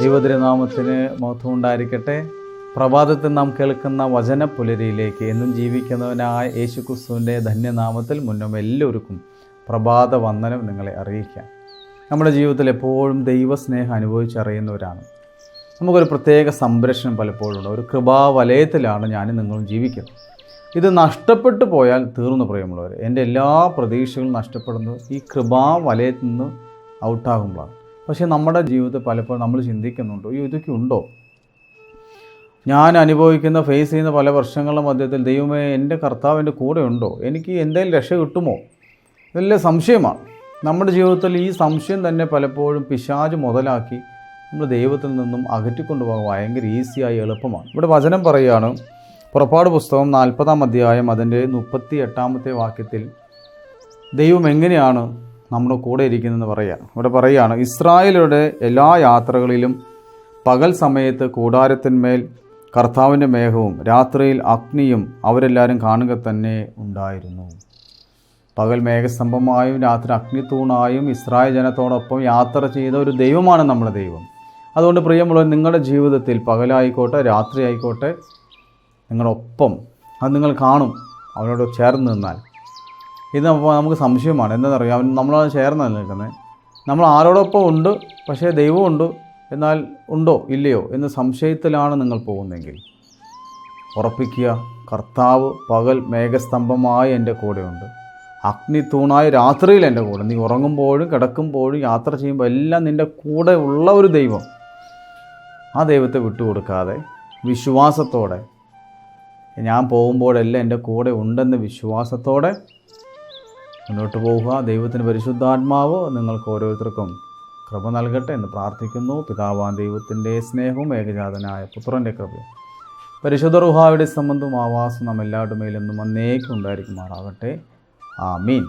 ദൈവതിരുനാമത്തിന് മഹത്വം ഉണ്ടായിരിക്കട്ടെ പ്രഭാതത്തിൽ നാം കേൾക്കുന്ന വചന പുലരിയിലേക്ക് എന്നും ജീവിക്കുന്നവനായ യേശു ക്രിസ്തുവിന്റെ ധന്യനാമത്തിൽ മുന്നും എല്ലാവർക്കും പ്രഭാത വന്ദനം നിങ്ങളെ അറിയിക്കാം. നമ്മുടെ ജീവിതത്തിൽ എപ്പോഴും ദൈവസ്നേഹം അനുഭവിച്ചറിയുന്നവരാണ്. നമുക്കൊരു പ്രത്യേക സംരക്ഷണം പലപ്പോഴും ഉണ്ട് ഒരു കൃപാവലയത്തിലാണ് ഞാനും നിങ്ങളും ജീവിക്കുന്നത്. ഇത് നഷ്ടപ്പെട്ടു പോയാൽ തീർന്നു പ്രിയമുള്ളവർ എന്റെ എല്ലാ പ്രതീക്ഷകളും നഷ്ടപ്പെടുന്നത് ഈ കൃപാവലയത്തിൽ നിന്ന് ഔട്ടാകുമ്പോഴാണ്. പക്ഷേ നമ്മുടെ ജീവിതത്തിൽ പലപ്പോഴും നമ്മൾ ചിന്തിക്കുന്നുണ്ടോ ഈ ഇതൊക്കെ ഉണ്ടോ? ഞാൻ അനുഭവിക്കുന്ന ഫേസ് ചെയ്യുന്ന പല വർഷങ്ങളുടെ മധ്യത്തിൽ ദൈവമേ എന്റെ കർത്താവിന്റെ കൂടെ ഉണ്ടോ? എനിക്ക് എന്തെങ്കിലും രക്ഷ കിട്ടുമോ? ഇതെല്ലാം സംശയമാണ്. നമ്മുടെ ജീവിതത്തിൽ ഈ സംശയം തന്നെ പലപ്പോഴും പിശാജ് മുതലാക്കി നമ്മൾ ദൈവത്തിൽ നിന്നും അകറ്റിക്കൊണ്ടുപോകാൻ ഭയങ്കര ഈസിയായി എളുപ്പമാണ്. ഇവിടെ വചനം പറയുകയാണ് പുറപ്പാട് പുസ്തകം നാൽപ്പതാം അധ്യായം അതിന്റെ മുപ്പത്തി എട്ടാമത്തെ വാക്യത്തിൽ ദൈവം എങ്ങനെയാണ് നമ്മുടെ കൂടെ ഇരിക്കുന്നതെന്ന് പറയുക. ഇവിടെ പറയുകയാണ് ഇസ്രായേലരുടെ എല്ലാ യാത്രകളിലും പകൽ സമയത്ത് കൂടാരത്തിന്മേൽ കർത്താവിന്റെ മേഘവും രാത്രിയിൽ അഗ്നിയും അവരെല്ലാവരും കാണുക തന്നെ ഉണ്ടായിരുന്നു. പകൽ മേഘസ്തംഭമായും രാത്രി അഗ്നിത്തൂണായും ഇസ്രായേൽ ജനത്തോടൊപ്പം യാത്ര ചെയ്ത ഒരു ദൈവമാണ് നമ്മുടെ ദൈവം. അതുകൊണ്ട് പ്രിയമുള്ളവർ നിങ്ങളുടെ ജീവിതത്തിൽ പകലായിക്കോട്ടെ രാത്രി ആയിക്കോട്ടെ നിങ്ങളൊപ്പം അത് നിങ്ങൾ കാണും. അവനോട് ചേർന്ന് നിന്നാൽ ഇത് നമുക്ക് സംശയമാണ്. എന്താണെന്നറിയാം? അവൻ നമ്മളത് ചേർന്നാണ് നിൽക്കുന്നത് നമ്മൾ ആരോടൊപ്പം ഉണ്ട് പക്ഷേ ദൈവമുണ്ട് എന്നാൽ ഉണ്ടോ ഇല്ലയോ എന്ന സംശയത്തിലാണ് നിങ്ങൾ പോകുന്നതെങ്കിൽ. ഉറപ്പിക്കുക കർത്താവ് പകൽ മേഘസ്തംഭമായി എന്റെ കൂടെയുണ്ട്. അഗ്നി തൂണായി രാത്രിയിൽ എന്റെ കൂടെ. നീ ഉറങ്ങുമ്പോഴും കിടക്കുമ്പോഴും യാത്ര ചെയ്യുമ്പോൾ എല്ലാം നിന്റെ കൂടെ ഉള്ള ഒരു ദൈവം. ആ ദൈവത്തെ വിട്ടുകൊടുക്കാതെ വിശ്വാസത്തോടെ. ഞാൻ പോകുമ്പോഴെല്ലാം എന്റെ കൂടെ ഉണ്ടെന്ന വിശ്വാസത്തോടെ മുന്നോട്ട് പോവുക. ദൈവത്തിന് പരിശുദ്ധാത്മാവ് നിങ്ങൾക്ക് ഓരോരുത്തർക്കും കൃപ നൽകട്ടെ എന്ന് പ്രാർത്ഥിക്കുന്നു. പിതാവാൻ ദൈവത്തിന്റെ സ്നേഹവും ഏകജാതനായ പുത്രന്റെ കൃപയും പരിശുദ്ധ റുഹായുടെ സംബന്ധം ആവാസം നാം എല്ലാവരുടെ മേലെന്നും അന്നേക്കും ഉണ്ടായിരിക്കുമാറാകട്ടെ. ആമീൻ.